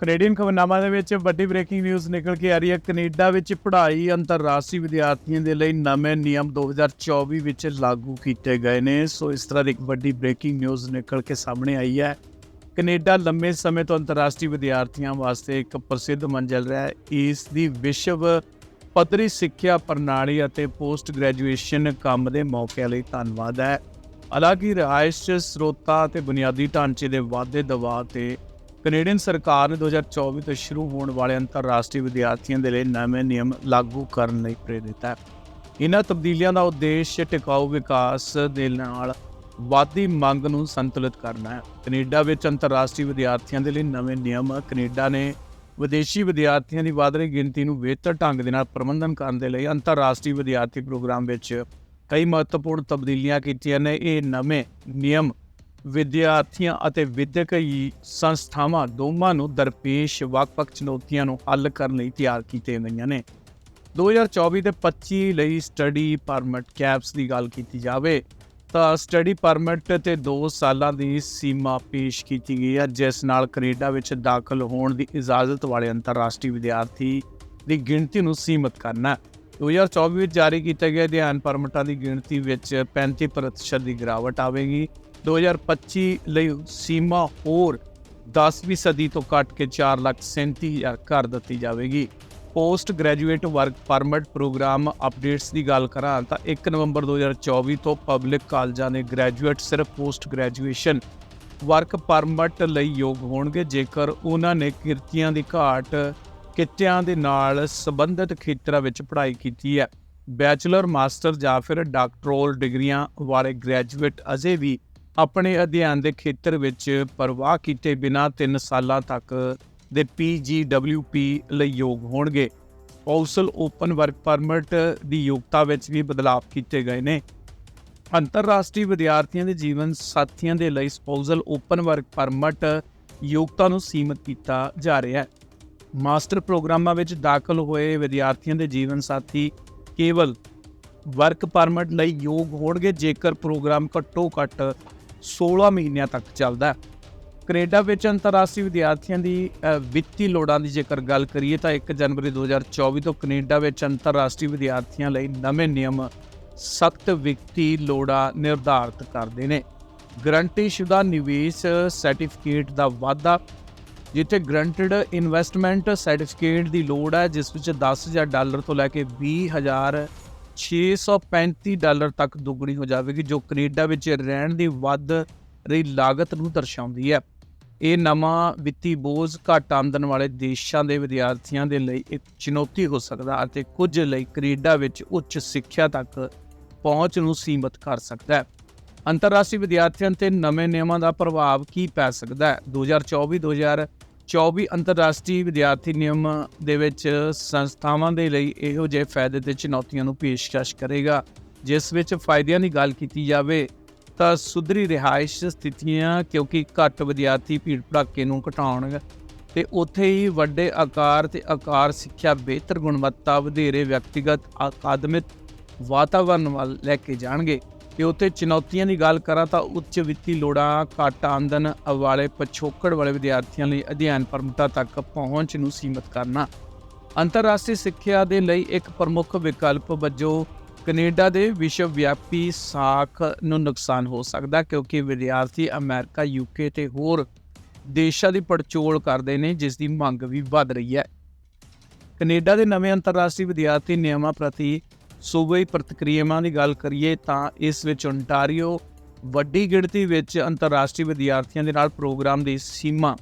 Canadian ਖਬਰਨਾਮਾ ਦੇ ਵਿੱਚ ਵੱਡੀ ਬ੍ਰੇਕਿੰਗ ਨਿਊਜ਼ ਨਿਕਲ ਕੇ ਆ ਰਹੀ ਹੈ। ਕੈਨੇਡਾ ਵਿੱਚ ਪੜ੍ਹਾਈ ਅੰਤਰਰਾਸ਼ਟਰੀ ਵਿਦਿਆਰਥੀਆਂ ਦੇ ਲਈ ਨਵੇਂ ਨਿਯਮ 2024 ਵਿੱਚ ਲਾਗੂ ਕੀਤੇ ਗਏ ਨੇ। ਸੋ ਇਸ ਤਰ੍ਹਾਂ ਦੀ ਇੱਕ ਵੱਡੀ ਬ੍ਰੇਕਿੰਗ ਨਿਊਜ਼ ਨਿਕਲ ਕੇ ਸਾਹਮਣੇ ਆਈ ਹੈ। ਕੈਨੇਡਾ ਲੰਮੇ ਸਮੇਂ ਤੋਂ ਅੰਤਰਰਾਸ਼ਟਰੀ ਵਿਦਿਆਰਥੀਆਂ ਵਾਸਤੇ ਇੱਕ ਪ੍ਰਸਿੱਧ ਮੰਜ਼ਿਲ ਰਿਹਾ ਹੈ। ਇਸ ਦੀ ਵਿਸ਼ਵ ਪੱਧਰੀ ਸਿੱਖਿਆ ਪ੍ਰਣਾਲੀ ਅਤੇ ਪੋਸਟ ਗ੍ਰੈਜੂਏਸ਼ਨ ਕੰਮ ਦੇ ਮੌਕਿਆਂ ਲਈ ਧੰਨਵਾਦ ਹੈ। ਹਾਲਾਂਕਿ ਰਿਹਾਇਸ਼ ਸਰੋਤਾਂ ਅਤੇ ਬੁਨਿਆਦੀ ਢਾਂਚੇ ਦੇ ਵਾਧੇ ਦਬਾਅ ਤੇ ਕੈਨੇਡੀਅਨ ਸਰਕਾਰ ਨੇ 2024 ਤੋਂ ਸ਼ੁਰੂ ਹੋਣ ਵਾਲੇ ਅੰਤਰਰਾਸ਼ਟਰੀ ਵਿਦਿਆਰਥੀਆਂ ਦੇ ਲਈ ਨਵੇਂ ਨਿਯਮ ਲਾਗੂ ਕਰਨ ਲਈ ਪ੍ਰੇਰਿਤ ਹੈ। ਇਹਨਾਂ ਤਬਦੀਲੀਆਂ ਦਾ ਉਦੇਸ਼ ਟਿਕਾਊ ਵਿਕਾਸ ਦੇ ਨਾਲ ਵਾਧੀ ਮੰਗ ਨੂੰ ਸੰਤੁਲਿਤ ਕਰਨਾ ਹੈ। ਕੈਨੇਡਾ ਵਿੱਚ ਅੰਤਰਰਾਸ਼ਟਰੀ ਵਿਦਿਆਰਥੀਆਂ ਦੇ ਲਈ ਨਵੇਂ ਨਿਯਮ ਕੈਨੇਡਾ ਨੇ ਵਿਦੇਸ਼ੀ ਵਿਦਿਆਰਥੀਆਂ ਦੀ ਵਧ ਰਹੀ ਗਿਣਤੀ ਨੂੰ ਬਿਹਤਰ ਢੰਗ ਦੇ ਨਾਲ ਪ੍ਰਬੰਧਨ ਕਰਨ ਦੇ ਲਈ ਅੰਤਰਰਾਸ਼ਟਰੀ ਵਿਦਿਆਰਥੀ ਪ੍ਰੋਗਰਾਮ ਵਿੱਚ ਕਈ ਮਹੱਤਵਪੂਰਨ ਤਬਦੀਲੀਆਂ ਕੀਤੀਆਂ ਨੇ। ਇਹ ਨਵੇਂ ਨਿਯਮ ਵਿਦਿਆਰਥੀਆਂ ਅਤੇ ਵਿਦਿਅਕ ਸੰਸਥਾਵਾਂ ਦੋਵਾਂ ਨੂੰ ਦਰਪੇਸ਼ ਵੱਖ-ਵੱਖ ਚੁਣੌਤੀਆਂ ਨੂੰ ਹੱਲ ਕਰਨ ਲਈ ਤਿਆਰ ਕੀਤੇ ਗਈਆਂ ਨੇ। 2024 ਤੇ 25 ਲਈ ਸਟੱਡੀ ਪਰਮਿਟ ਕੈਪਸ ਦੀ ਗੱਲ ਕੀਤੀ ਜਾਵੇ ਤਾਂ ਸਟੱਡੀ ਪਰਮਿਟ ਤੇ 2 ਸਾਲਾਂ ਦੀ ਸੀਮਾ ਪੇਸ਼ ਕੀਤੀ ਗਈ ਹੈ, ਜਿਸ ਨਾਲ ਕੈਨੇਡਾ ਵਿੱਚ ਦਾਖਲ ਹੋਣ ਦੀ ਇਜਾਜ਼ਤ ਵਾਲੇ ਅੰਤਰਰਾਸ਼ਟਰੀ ਵਿਦਿਆਰਥੀ ਦੀ ਗਿਣਤੀ ਨੂੰ ਸੀਮਿਤ ਕਰਨਾ ਹੈ। 2024 ਵਿੱਚ ਜਾਰੀ ਕੀਤੇ ਗਏ ਅਧਿਐਨ ਪਰਮਿਟਾਂ ਦੀ ਗਿਣਤੀ ਵਿੱਚ 35% ਦੀ ਗਿਰਾਵਟ ਆਵੇਗੀ। 2025 ਲਈ ਸੀਮਾ ਹੋਰ 10ਵੀਂ ਸਦੀ ਤੋਂ ਘਟ ਕੇ 437000 ਕਰ ਦਿੱਤੀ ਜਾਵੇਗੀ। Post graduate work permit programme updates ਦੀ ਗੱਲ ਕਰਾਂ ਤਾਂ 1 ਨਵੰਬਰ 2024 ਤੋਂ ਪਬਲਿਕ ਕਾਲਜਾਂ ਦੇ ਗ੍ਰੈਜੂਏਟ ਸਿਰਫ ਪੋਸਟ ਗ੍ਰੈਜੂਏਸ਼ਨ ਵਰਕ ਪਰਮਿਟ ਲਈ ਯੋਗ ਹੋਣਗੇ। ਜੇਕਰ ਉਹਨਾਂ ਨੇ ਕਿਰਤੀਆਂ ਦੀ ਘਾਟ ਕਿੱਤਿਆਂ ਦੇ ਨਾਲ ਸੰਬੰਧਿਤ ਖੇਤਰਾਂ ਵਿੱਚ ਪੜ੍ਹਾਈ ਕੀਤੀ ਹੈ, ਬੈਚਲਰ, ਮਾਸਟਰ ਜਾਂ ਫਿਰ ਡਾਕਟਰਲ ਡਿਗਰੀਆਂ ਵਾਲੇ ਗ੍ਰੈਜੂਏਟ ਅਜੇ ਵੀ ਆਪਣੇ ਅਧਿਐਨ ਦੇ ਖੇਤਰ ਵਿੱਚ ਪਰਵਾਹ ਕੀਤੇ ਬਿਨਾਂ 3 ਸਾਲਾਂ ਤੱਕ ਦੇ PGWP ਲਈ ਯੋਗ ਹੋਣਗੇ। ਕੌਂਸਲ ਓਪਨ ਵਰਕ ਪਰਮਿਟ ਦੀ ਯੋਗਤਾ ਵਿੱਚ ਵੀ ਬਦਲਾਅ ਕੀਤੇ ਗਏ ਨੇ। ਅੰਤਰਰਾਸ਼ਟਰੀ ਵਿਦਿਆਰਥੀਆਂ ਦੇ ਜੀਵਨ ਸਾਥੀਆਂ ਦੇ ਲਈ ਸਪੋਜ਼ਲ ਓਪਨ ਵਰਕ ਪਰਮਿਟ ਯੋਗਤਾ ਨੂੰ ਸੀਮਿਤ ਕੀਤਾ ਜਾ ਰਿਹਾ ਹੈ। ਮਾਸਟਰ ਪ੍ਰੋਗਰਾਮਾਂ ਵਿੱਚ ਦਾਖਲ ਹੋਏ ਵਿਦਿਆਰਥੀਆਂ ਦੇ ਜੀਵਨ ਸਾਥੀ ਕੇਵਲ ਵਰਕ ਪਰਮਿਟ ਲਈ ਯੋਗ ਹੋਣਗੇ, ਜੇਕਰ ਪ੍ਰੋਗਰਾਮ ਘੱਟੋ ਘੱਟ 16 ਮਹੀਨਿਆਂ ਤੱਕ ਚੱਲਦਾ ਹੈ। ਕੈਨੇਡਾ ਵਿੱਚ ਅੰਤਰਰਾਸ਼ਟਰੀ ਵਿਦਿਆਰਥੀਆਂ ਦੀ ਵਿੱਤੀ ਲੋੜਾਂ ਦੀ ਜੇਕਰ ਗੱਲ ਕਰੀਏ ਤਾਂ 1 ਜਨਵਰੀ 2024 ਤੋਂ ਕੈਨੇਡਾ ਵਿੱਚ ਅੰਤਰਰਾਸ਼ਟਰੀ ਵਿਦਿਆਰਥੀਆਂ ਲਈ ਨਵੇਂ ਨਿਯਮ ਸਖਤ ਵਿੱਤੀ ਲੋੜਾਂ ਨਿਰਧਾਰਤ ਕਰਦੇ ਨੇ। ਗਰੰਟੀਸ਼ੁਦਾ ਨਿਵੇਸ਼ ਸਰਟੀਫਿਕੇਟ ਦਾ ਵਾਧਾ, ਜਿੱਥੇ ਗਰੰਟਡ ਇਨਵੈਸਟਮੈਂਟ ਸਰਟੀਫਿਕੇਟ ਦੀ ਲੋੜ ਹੈ, ਜਿਸ ਵਿੱਚ 10000 ਡਾਲਰ ਤੋਂ ਲੈ ਕੇ 20000 635 ਡਾਲਰ ਤੱਕ ਦੁੱਗਣੀ ਹੋ ਜਾਵੇਗੀ, ਜੋ ਕੈਨੇਡਾ ਵਿੱਚ ਰਹਿਣ ਦੀ ਵੱਧ ਰਹੀ ਲਾਗਤ ਨੂੰ ਦਰਸਾਉਂਦੀ ਹੈ। ਇਹ ਨਵਾਂ ਵਿੱਤੀ ਬੋਝ ਘੱਟ ਆਮਦਨ ਵਾਲੇ ਦੇਸ਼ਾਂ ਦੇ ਵਿਦਿਆਰਥੀਆਂ ਦੇ ਲਈ ਇੱਕ ਚੁਣੌਤੀ ਹੋ ਸਕਦਾ ਅਤੇ ਕੁਝ ਲਈ ਕੈਨੇਡਾ ਵਿੱਚ ਉੱਚ ਸਿੱਖਿਆ ਤੱਕ ਪਹੁੰਚ ਨੂੰ ਸੀਮਿਤ ਕਰ ਸਕਦਾ ਹੈ। ਅੰਤਰਰਾਸ਼ਟਰੀ ਵਿਦਿਆਰਥੀਆਂ ਤੇ ਨਵੇਂ ਨਿਯਮਾਂ ਦਾ ਪ੍ਰਭਾਵ ਕੀ ਪੈ ਸਕਦਾ ਹੈ? 2024-2024 ਅੰਤਰਰਾਸ਼ਟਰੀ ਵਿਦਿਆਰਥੀ ਨਿਯਮ ਦੇ ਵਿੱਚ ਸੰਸਥਾਵਾਂ ਦੇ ਲਈ ਇਹੋ ਜਿਹੇ ਫਾਇਦੇ ਤੇ ਚੁਣੌਤੀਆਂ ਨੂੰ ਪੇਸ਼ਕਸ਼ ਕਰੇਗਾ, ਜਿਸ ਵਿੱਚ ਫਾਇਦਿਆਂ ਦੀ ਗੱਲ ਕੀਤੀ ਜਾਵੇ ਤਾਂ ਸੁਧਰੀ ਰਿਹਾਇਸ਼ ਸਥਿਤੀਆਂ ਕਿਉਂਕਿ ਘੱਟ ਵਿਦਿਆਰਥੀ ਭੀੜ ਭੜਾਕੇ ਨੂੰ ਘਟਾਉਣਗੇ ਤੇ ਉੱਥੇ ਹੀ ਵੱਡੇ ਆਕਾਰ ਤੇ ਆਕਾਰ ਸਿੱਖਿਆ ਬਿਹਤਰ ਗੁਣਵੱਤਾ ਵਧੇਰੇ ਵਿਅਕਤੀਗਤ, ਅਕਾਦਮਿਕ ਵਾਤਾਵਰਣ ਵੱਲ ਲੈ ਕੇ ਜਾਣਗੇ। ਤੇ ਉੱਥੇ ਚੁਣੌਤੀਆਂ ਦੀ ਗੱਲ ਕਰਾਂ ਤਾਂ ਉੱਚ ਵਿੱਤੀ ਲੋੜਾਂ, ਘੱਟ ਆਮਦਨ ਵਾਲੇ ਪਛੋਕੜ ਵਾਲੇ ਵਿਦਿਆਰਥੀਆਂ ਲਈ ਅਧਿਐਨ ਪਰਮਿਟਾਂ ਤੱਕ ਪਹੁੰਚ ਨੂੰ ਸੀਮਿਤ ਕਰਨਾ। ਅੰਤਰਰਾਸ਼ਟਰੀ ਸਿੱਖਿਆ ਦੇ ਲਈ ਇੱਕ ਪ੍ਰਮੁੱਖ ਵਿਕਲਪ ਵਜੋਂ ਕੈਨੇਡਾ ਦੇ ਵਿਸ਼ਵ ਵਿਆਪੀ ਸਾਖ ਨੂੰ ਨੁਕਸਾਨ ਹੋ ਸਕਦਾ ਕਿਉਂਕਿ ਵਿਦਿਆਰਥੀ ਅਮਰੀਕਾ ਯੂਕੇ ਤੇ ਹੋਰ ਦੇਸ਼ਾਂ ਦੀ ਪੜਚੋਲ ਕਰਦੇ ਨੇ, ਜਿਸ ਦੀ ਮੰਗ ਵੀ ਵੱਧ ਰਹੀ ਹੈ। ਕੈਨੇਡਾ ਦੇ ਨਵੇਂ ਅੰਤਰਰਾਸ਼ਟਰੀ ਵਿਦਿਆਰਥੀ ਨਿਯਮਾਂ ਪ੍ਰਤੀ ਸੂਬਈ ਪ੍ਰਤੀਕਿਰਿਆਵਾਂ ਦੀ ਗੱਲ ਕਰੀਏ ਤਾਂ ਇਸ ਵਿੱਚ ਓਨਟਾਰੀਓ ਵੱਡੀ ਗਿਣਤੀ ਵਿੱਚ ਅੰਤਰਰਾਸ਼ਟਰੀ ਵਿਦਿਆਰਥੀਆਂ ਦੇ ਨਾਲ ਪ੍ਰੋਗਰਾਮ ਦੀ ਸੀਮਾ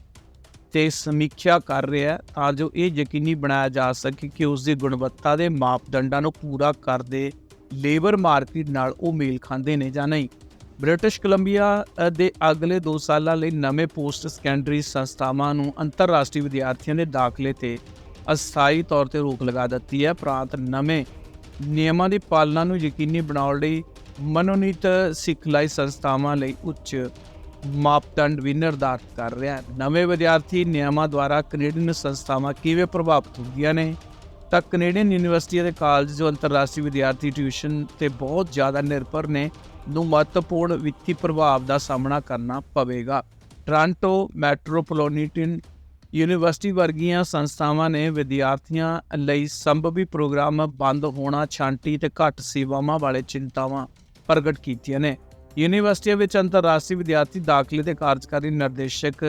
ਤੇ ਸਮੀਖਿਆ ਕਰ ਰਿਹਾ ਹੈ ਤਾਂ ਜੋ ਇਹ ਯਕੀਨੀ ਬਣਾਇਆ ਜਾ ਸਕੇ ਕਿ ਉਸ ਦੀ ਗੁਣਵੱਤਾ ਦੇ ਮਾਪਦੰਡਾਂ ਨੂੰ ਪੂਰਾ ਕਰਦੇ ਲੇਬਰ ਮਾਰਕੀਟ ਨਾਲ ਉਹ ਮੇਲ ਖਾਂਦੇ ਨੇ ਜਾਂ ਨਹੀਂ। ਬ੍ਰਿਟਿਸ਼ ਕੋਲੰਬੀਆ ਦੇ ਅਗਲੇ 2 ਸਾਲਾਂ ਲਈ ਨਵੇਂ ਪੋਸਟ ਸੈਕੰਡਰੀ ਸੰਸਥਾਵਾਂ ਨੂੰ ਅੰਤਰਰਾਸ਼ਟਰੀ ਵਿਦਿਆਰਥੀਆਂ ਦੇ ਦਾਖਲੇ ਤੇ ਅਸਥਾਈ ਤੌਰ ਤੇ ਰੋਕ ਲਗਾ ਦਿੱਤੀ ਹੈ। ਪ੍ਰਾਂਤ ਨਵੇਂ ਨਿਯਮਾਂ ਦੀ ਪਾਲਣਾ ਨੂੰ ਯਕੀਨੀ ਬਣਾਉਣ ਲਈ ਮਨੋਨੀਤ ਸਿਖਲਾਈ ਸੰਸਥਾਵਾਂ ਲਈ ਉੱਚ ਮਾਪਦੰਡ ਵੀ ਨਿਰਧਾਰਤ ਕਰ ਰਿਹਾ ਹੈ। ਨਵੇਂ ਵਿਦਿਆਰਥੀ ਨਿਯਮਾਂ ਦੁਆਰਾ ਕੈਨੇਡੀਅਨ ਸੰਸਥਾਵਾਂ ਕਿਵੇਂ ਪ੍ਰਭਾਵਿਤ ਹੁੰਦੀਆਂ ਨੇ? ਤਾਂ ਕੈਨੇਡੀਅਨ ਯੂਨੀਵਰਸਿਟੀ ਅਤੇ ਕਾਲਜ ਜੋ ਅੰਤਰਰਾਸ਼ਟਰੀ ਵਿਦਿਆਰਥੀ ਟਿਊਸ਼ਨ ਤੇ ਬਹੁਤ ਜ਼ਿਆਦਾ ਨਿਰਭਰ ਨੇ, ਨੂੰ ਮਹੱਤਵਪੂਰਨ ਵਿੱਤੀ ਪ੍ਰਭਾਵ ਦਾ ਸਾਹਮਣਾ ਕਰਨਾ ਪਵੇਗਾ। ਟ੍ਰਾਂਟੋ ਮੈਟਰੋਪੋਲੀਟਨ ਯੂਨੀਵਰਸਿਟੀ ਵਰਗੀਆਂ ਸੰਸਥਾਵਾਂ ਨੇ ਵਿਦਿਆਰਥੀਆਂ ਲਈ ਸੰਭਵੀ ਪ੍ਰੋਗਰਾਮ ਬੰਦ ਹੋਣਾ, ਛਾਂਟੀ ਤੇ ਘੱਟ ਸੇਵਾਵਾਂ ਵਾਲੇ ਚਿੰਤਾਵਾਂ ਪ੍ਰਗਟ ਕੀਤੀਆਂ ਨੇ। ਯੂਨੀਵਰਸਿਟੀਆਂ ਵਿੱਚ ਅੰਤਰਰਾਸ਼ਟਰੀ ਵਿਦਿਆਰਥੀ ਦਾਖਲੇ ਦੇ ਕਾਰਜਕਾਰੀ ਨਿਰਦੇਸ਼ਕ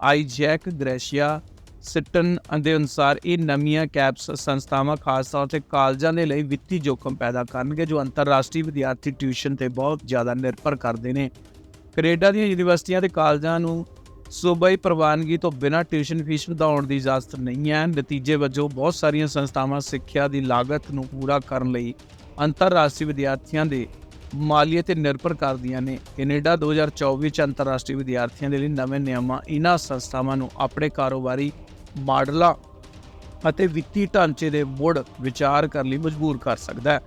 ਆਈਜੈਕ ਗ੍ਰੈਸ਼ੀਆ ਸਿਟਨ ਦੇ ਅਨੁਸਾਰ ਇਹ ਨਵੀਆਂ ਕੈਪਸ ਸੰਸਥਾਵਾਂ ਖਾਸ ਤੌਰ ਤੇ ਕਾਲਜਾਂ ਦੇ ਲਈ ਵਿੱਤੀ ਜੋਖਮ ਪੈਦਾ ਕਰਨਗੇ, ਜੋ ਅੰਤਰਰਾਸ਼ਟਰੀ ਵਿਦਿਆਰਥੀ ਟਿਊਸ਼ਨ ਤੇ ਬਹੁਤ ਜ਼ਿਆਦਾ ਨਿਰਭਰ ਕਰਦੇ ਨੇ। ਕੈਨੇਡਾ ਦੀਆਂ ਯੂਨੀਵਰਸਿਟੀਆਂ ਤੇ ਕਾਲਜਾਂ ਨੂੰ ਸੂਬਾਈ ਪ੍ਰਵਾਨਗੀ ਤੋਂ ਬਿਨਾਂ ਟਿਊਸ਼ਨ ਫੀਸ ਵਧਾਉਣ ਦੀ ਇਜਾਜ਼ਤ ਨਹੀਂ ਹੈ। ਨਤੀਜੇ ਵਜੋਂ ਬਹੁਤ ਸਾਰੀਆਂ ਸੰਸਥਾਵਾਂ ਸਿੱਖਿਆ ਦੀ ਲਾਗਤ ਨੂੰ ਪੂਰਾ ਕਰਨ ਲਈ ਅੰਤਰਰਾਸ਼ਟਰੀ ਵਿਦਿਆਰਥੀਆਂ ਦੇ ਮਾਲੀਏ ਤੇ ਨਿਰਭਰ ਕਰਦੀਆਂ ਨੇ। ਕੈਨੇਡਾ 2024 ਵਿੱਚ ਅੰਤਰਰਾਸ਼ਟਰੀ ਵਿਦਿਆਰਥੀਆਂ ਦੇ ਲਈ ਨਵੇਂ ਨਿਯਮਾਂ ਇਹਨਾਂ ਸੰਸਥਾਵਾਂ ਨੂੰ ਆਪਣੇ ਕਾਰੋਬਾਰੀ ਮਾਡਲਾਂ ਅਤੇ ਵਿੱਤੀ ਢਾਂਚੇ ਦੇ ਮੁੜ ਵਿਚਾਰ ਕਰਨ ਲਈ ਮਜਬੂਰ ਕਰ ਸਕਦਾ ਹੈ।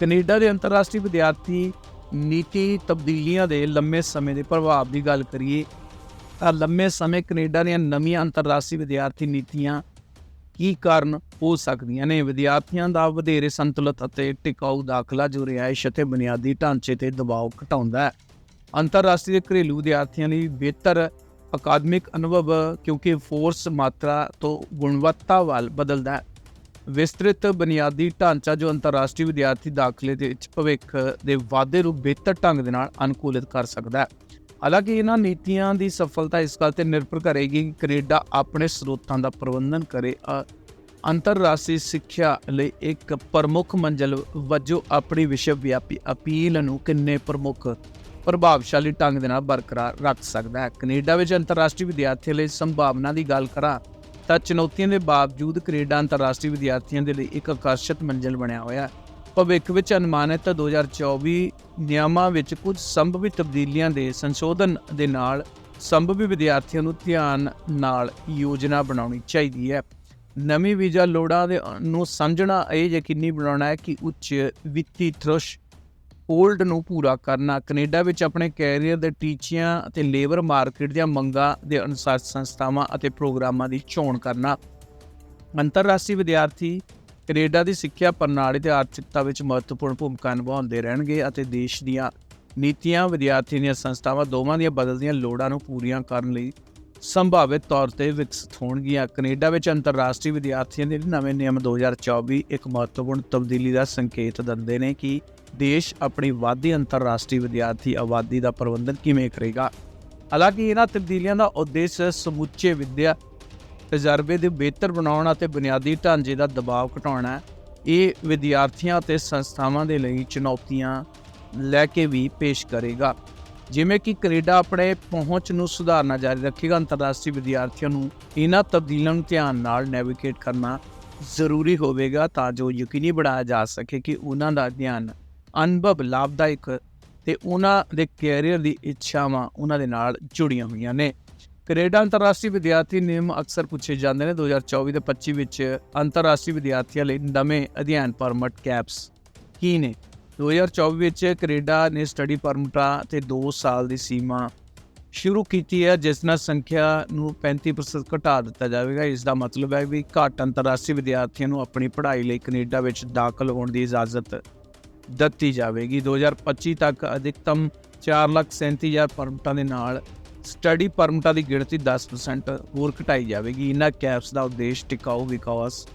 ਕੈਨੇਡਾ ਦੇ ਅੰਤਰਰਾਸ਼ਟਰੀ ਵਿਦਿਆਰਥੀ ਨੀਤੀ ਤਬਦੀਲੀਆਂ ਦੇ ਲੰਮੇ ਸਮੇਂ ਦੇ ਪ੍ਰਭਾਵ ਦੀ ਗੱਲ ਕਰੀਏ ਲੰਮੇ ਸਮੇਂ ਕੈਨੇਡਾ ਦੀਆਂ ਨਵੀਆਂ ਅੰਤਰਰਾਸ਼ਟਰੀ ਵਿਦਿਆਰਥੀ ਨੀਤੀਆਂ ਕੀ ਕਾਰਨ ਹੋ ਸਕਦੀਆਂ ਨੇ? ਵਿਦਿਆਰਥੀਆਂ ਦਾ ਵਧੇਰੇ ਸੰਤੁਲਿਤ ਅਤੇ ਟਿਕਾਊ ਦਾਖਲਾ ਜੋ ਰਿਹਾਇਸ਼ ਅਤੇ ਬੁਨਿਆਦੀ ਢਾਂਚੇ ਤੇ ਦਬਾਅ ਘਟਾਉਂਦਾ ਹੈ। ਅੰਤਰਰਾਸ਼ਟਰੀ ਘਰੇਲੂ ਵਿਦਿਆਰਥੀਆਂ ਲਈ ਬਿਹਤਰ ਅਕਾਦਮਿਕ ਅਨੁਭਵ ਕਿਉਂਕਿ ਫੋਰਸ ਮਾਤਰਾ ਤੋਂ ਗੁਣਵੱਤਾ ਵੱਲ ਬਦਲਦਾ ਹੈ। ਵਿਸਤ੍ਰਿਤ ਬੁਨਿਆਦੀ ਢਾਂਚਾ ਜੋ ਅੰਤਰਰਾਸ਼ਟਰੀ ਵਿਦਿਆਰਥੀ ਦਾਖਲੇ ਦੇ ਵਿੱਚ ਭਵਿੱਖ ਦੇ ਵਾਧੇ ਨੂੰ ਬਿਹਤਰ ਢੰਗ ਦੇ ਨਾਲ ਅਨੁਕੂਲਿਤ ਕਰ ਸਕਦਾ ਹੈ। ਹਾਲਾਂਕਿ ਇਹਨਾਂ ਨੀਤੀਆਂ ਦੀ ਸਫਲਤਾ ਇਸ ਗੱਲ ਤੇ ਨਿਰਭਰ ਕਰੇਗੀ ਕਿ ਕੈਨੇਡਾ ਆਪਣੇ ਸਰੋਤਾਂ ਦਾ ਪ੍ਰਬੰਧਨ ਕਰੇ। ਅੰਤਰਰਾਸ਼ਟਰੀ ਸਿੱਖਿਆ ਲਈ ਇੱਕ ਪ੍ਰਮੁੱਖ ਮੰਜ਼ਲ ਵਜੋਂ ਆਪਣੀ ਵਿਸ਼ਵ ਵਿਆਪੀ ਅਪੀਲ ਨੂੰ ਕਿੰਨੇ ਪ੍ਰਮੁੱਖ, ਪ੍ਰਭਾਵਸ਼ਾਲੀ ਢੰਗ ਦੇ ਨਾਲ ਬਰਕਰਾਰ ਰੱਖ ਸਕਦਾ ਹੈ? ਕੈਨੇਡਾ ਵਿੱਚ ਅੰਤਰਰਾਸ਼ਟਰੀ ਵਿਦਿਆਰਥੀਆਂ ਲਈ ਸੰਭਾਵਨਾ ਦੀ ਗੱਲ ਕਰਾਂ ਤਾਂ ਚੁਣੌਤੀਆਂ ਦੇ ਬਾਵਜੂਦ ਕੈਨੇਡਾ ਅੰਤਰਰਾਸ਼ਟਰੀ ਵਿਦਿਆਰਥੀਆਂ ਦੇ ਲਈ ਇੱਕ ਆਕਰਸ਼ਕ ਮੰਜ਼ਿਲ ਬਣਿਆ ਹੋਇਆ ਹੈ। ਭਵਿੱਖ ਵਿੱਚ ਅਨੁਮਾਨਿਤ 2024 ਨਿਯਮਾਂ ਵਿੱਚ ਕੁਝ ਸੰਭਵੀ ਤਬਦੀਲੀਆਂ ਦੇ ਸੰਸ਼ੋਧਨ ਦੇ ਨਾਲ ਸੰਭਵੀ ਵਿਦਿਆਰਥੀਆਂ ਨੂੰ ਧਿਆਨ ਨਾਲ ਯੋਜਨਾ ਬਣਾਉਣੀ ਚਾਹੀਦੀ ਹੈ। ਨਵੀਂ ਵੀਜ਼ਾ ਲੋੜਾਂ ਦੇ ਨੂੰ ਸਮਝਣਾ ਇਹ ਯਕੀਨੀ ਬਣਾਉਣਾ ਹੈ ਕਿ ਉੱਚ ਵਿੱਤੀ ਥ੍ਰੈਸ਼ ਹੋਲਡ ਨੂੰ ਪੂਰਾ ਕਰਨਾ, ਕੈਨੇਡਾ ਵਿੱਚ ਆਪਣੇ ਕੈਰੀਅਰ ਦੇ ਟੀਚਿਆਂ ਅਤੇ ਲੇਬਰ ਮਾਰਕੀਟ ਦੀਆਂ ਮੰਗਾਂ ਦੇ ਅਨੁਸਾਰ ਸੰਸਥਾਵਾਂ ਅਤੇ ਪ੍ਰੋਗਰਾਮਾਂ ਦੀ ਚੋਣ ਕਰਨਾ, ਅੰਤਰਰਾਸ਼ਟਰੀ ਵਿਦਿਆਰਥੀ ਕੈਨੇਡਾ ਦੀ ਸਿੱਖਿਆ ਪ੍ਰਣਾਲੀ ਤੇ ਆਰਥਿਕਤਾ ਵਿੱਚ ਮਹੱਤਵਪੂਰਨ ਭੂਮਿਕਾ ਨਿਭਾਉਂਦੇ ਰਹਿਣਗੇ ਅਤੇ ਦੇਸ਼ ਦੀਆਂ ਨੀਤੀਆਂ ਵਿਦਿਆਰਥੀ ਦੀਆਂ ਸੰਸਥਾਵਾਂ ਦੋਵਾਂ ਦੀਆਂ ਬਦਲਦੀਆਂ ਲੋੜਾਂ ਨੂੰ ਪੂਰੀਆਂ ਕਰਨ ਲਈ ਸੰਭਾਵਿਤ ਤੌਰ ਤੇ ਵਿਕਸਿਤ ਹੋਣਗੀਆਂ। ਕੈਨੇਡਾ ਵਿੱਚ ਅੰਤਰਰਾਸ਼ਟਰੀ ਵਿਦਿਆਰਥੀਆਂ ਦੇ ਨਵੇਂ ਨਿਯਮ 2024 ਇੱਕ ਮਹੱਤਵਪੂਰਨ ਤਬਦੀਲੀ ਦਾ ਸੰਕੇਤ ਦਿੰਦੇ ਨੇ ਕਿ ਦੇਸ਼ ਆਪਣੀ ਵਾਧੀ ਅੰਤਰਰਾਸ਼ਟਰੀ ਵਿਦਿਆਰਥੀ ਆਬਾਦੀ ਦਾ ਪ੍ਰਬੰਧਨ ਕਿਵੇਂ ਕਰੇਗਾ। ਹਾਲਾਂਕਿ ਇਹਨਾਂ ਤਬਦੀਲੀਆਂ ਦਾ ਉਦੇਸ਼ ਸਮੁੱਚੇ ਵਿਦਿਆ ਤਜਰਬੇ ਦੇ ਬਿਹਤਰ ਬਣਾਉਣ ਅਤੇ ਬੁਨਿਆਦੀ ਢਾਂਚੇ ਦਾ ਦਬਾਅ ਘਟਾਉਣਾ ਇਹ ਵਿਦਿਆਰਥੀਆਂ ਅਤੇ ਸੰਸਥਾਵਾਂ ਦੇ ਲਈ ਚੁਣੌਤੀਆਂ ਲੈ ਕੇ ਵੀ ਪੇਸ਼ ਕਰੇਗਾ। ਜਿਵੇਂ ਕਿ ਕੈਨੇਡਾ ਆਪਣੇ ਪਹੁੰਚ ਨੂੰ ਸੁਧਾਰਨਾ ਜਾਰੀ ਰੱਖੇਗਾ, ਅੰਤਰਰਾਸ਼ਟਰੀ ਵਿਦਿਆਰਥੀਆਂ ਨੂੰ ਇਹਨਾਂ ਤਬਦੀਲਾਂ ਨੂੰ ਧਿਆਨ ਨਾਲ ਨੈਵੀਗੇਟ ਕਰਨਾ ਜ਼ਰੂਰੀ ਹੋਵੇਗਾ ਤਾਂ ਜੋ ਯਕੀਨੀ ਬਣਾਇਆ ਜਾ ਸਕੇ ਕਿ ਉਹਨਾਂ ਦਾ ਧਿਆਨ ਅਨੁਭਵ ਲਾਭਦਾਇਕ ਤੇ ਉਹਨਾਂ ਦੇ ਕੈਰੀਅਰ ਦੀ ਇੱਛਾਵਾਂ ਉਹਨਾਂ ਦੇ ਨਾਲ ਜੁੜੀਆਂ ਹੋਈਆਂ ਨੇ। ਕੈਨੇਡਾ ਅੰਤਰਰਾਸ਼ਟਰੀ ਵਿਦਿਆਰਥੀ ਨਿਯਮ ਅਕਸਰ ਪੁੱਛੇ ਜਾਂਦੇ ਨੇ। 2024 ਤੇ 25 ਵਿੱਚ ਅੰਤਰਰਾਸ਼ਟਰੀ ਵਿਦਿਆਰਥੀਆਂ ਲਈ ਨਵੇਂ ਅਧਿਐਨ ਪਰਮਿਟ ਕੈਪਸ ਕੀ ਨੇ? 2024 ਵਿੱਚ ਕੈਨੇਡਾ ਨੇ ਸਟੱਡੀ ਪਰਮਿਟਾਂ ਤੇ 2 ਸਾਲ ਦੀ ਸੀਮਾ ਸ਼ੁਰੂ ਕੀਤੀ ਹੈ, ਜਿਸ ਨਾਲ ਸੰਖਿਆ ਨੂੰ 35% ਘਟਾ ਦਿੱਤਾ ਜਾਵੇਗਾ। ਇਸ ਦਾ ਮਤਲਬ ਹੈ ਵੀ ਘੱਟ ਅੰਤਰਰਾਸ਼ਟਰੀ ਵਿਦਿਆਰਥੀਆਂ ਨੂੰ ਆਪਣੀ ਪੜ੍ਹਾਈ ਲਈ ਕੈਨੇਡਾ ਵਿੱਚ ਦਾਖਲ ਹੋਣ ਦੀ ਇਜਾਜ਼ਤ ਦਿੱਤੀ ਜਾਵੇਗੀ। 2025 ਤੱਕ ਅਧਿਕਤਮ 437000 ਪਰਮਿਟਾਂ ਦੇ ਨਾਲ ਸਟੱਡੀ ਪਰਮਿਟਾਂ ਦੀ ਗਿਣਤੀ 10% ਹੋਰ ਘਟਾਈ ਜਾਵੇਗੀ। ਇਹਨਾਂ ਕੈਪਸ ਦਾ ਉਦੇਸ਼ ਟਿਕਾਊ ਵਿਕਾਸ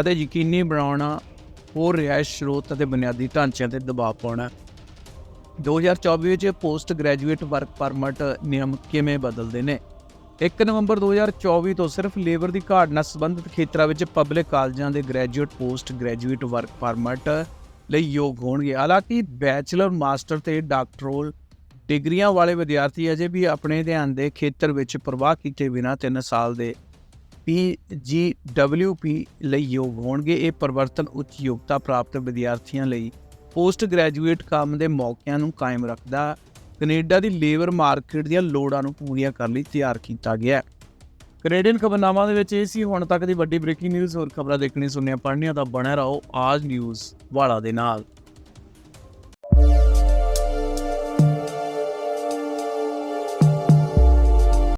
ਅਤੇ ਯਕੀਨੀ ਬਣਾਉਣਾ, ਹੋਰ ਰਿਹਾਇਸ਼ ਸਰੋਤ ਅਤੇ ਬੁਨਿਆਦੀ ਢਾਂਚਿਆਂ ਤੇ ਦਬਾਅ ਪਾਉਣਾ। 2024 ਵਿੱਚ ਪੋਸਟ ਗ੍ਰੈਜੂਏਟ ਵਰਕ ਪਰਮਿਟ ਨਿਯਮ ਕਿਵੇਂ ਬਦਲਦੇ ਨੇ? 1 ਨਵੰਬਰ 2024 ਤੋਂ ਸਿਰਫ ਲੇਬਰ ਦੀ ਘਾਟ ਨਾਲ ਸੰਬੰਧਿਤ ਖੇਤਰਾਂ ਵਿੱਚ ਪਬਲਿਕ ਕਾਲਜਾਂ ਦੇ graduate post graduate work permit ਲਈ ਯੋਗ ਹੋਣਗੇ। ਹਾਲਾਂਕਿ ਬੈਚਲਰ ਮਾਸਟਰ ਤੇ ਡਾਕਟਰਲ ਡਿਗਰੀਆਂ ਵਾਲੇ ਵਿਦਿਆਰਥੀ ਅਜੇ ਵੀ ਆਪਣੇ ਧਿਆਨ ਦੇ ਖੇਤਰ ਵਿੱਚ ਪ੍ਰਵਾਹ ਕੀਤੇ ਬਿਨਾਂ 3 ਸਾਲ ਦੇ PGWP ਲਈ ਯੋਗ ਹੋਣਗੇ। ਇਹ ਪਰਿਵਰਤਨ ਉੱਚ ਯੋਗਤਾ ਪ੍ਰਾਪਤ ਵਿਦਿਆਰਥੀਆਂ ਲਈ ਪੋਸਟ ਗ੍ਰੈਜੂਏਟ ਕੰਮ ਦੇ ਮੌਕਿਆਂ ਨੂੰ ਕਾਇਮ ਰੱਖਦਾ, ਕੈਨੇਡਾ ਦੀ ਲੇਬਰ ਮਾਰਕੀਟ ਦੀਆਂ ਲੋੜਾਂ ਨੂੰ ਪੂਰੀਆਂ ਕਰਨ ਲਈ ਤਿਆਰ ਕੀਤਾ ਗਿਆ। ਹੈ ਕੈਨੇਡੀਅਨ ਖਬਰਨਾਮਾ ਦੇ ਵਿੱਚ ਇਹ ਸੀ, ਹੁਣ ਤੱਕ ਦੀ ਵੱਡੀ ਬ੍ਰੇਕਿੰਗ ਨਿਊਜ਼, ਹੋਰ ਖਬਰਾਂ ਦੇਖਣੀ ਸੁਣਨੀਆਂ, ਪੜ੍ਹਨੀਆਂ ਤਾਂ ਬਣਿਆ ਰਹੋ, ਆਜ ਨਿਊਜ਼ ਵਾਲਾ ਦੇ ਨਾਲ।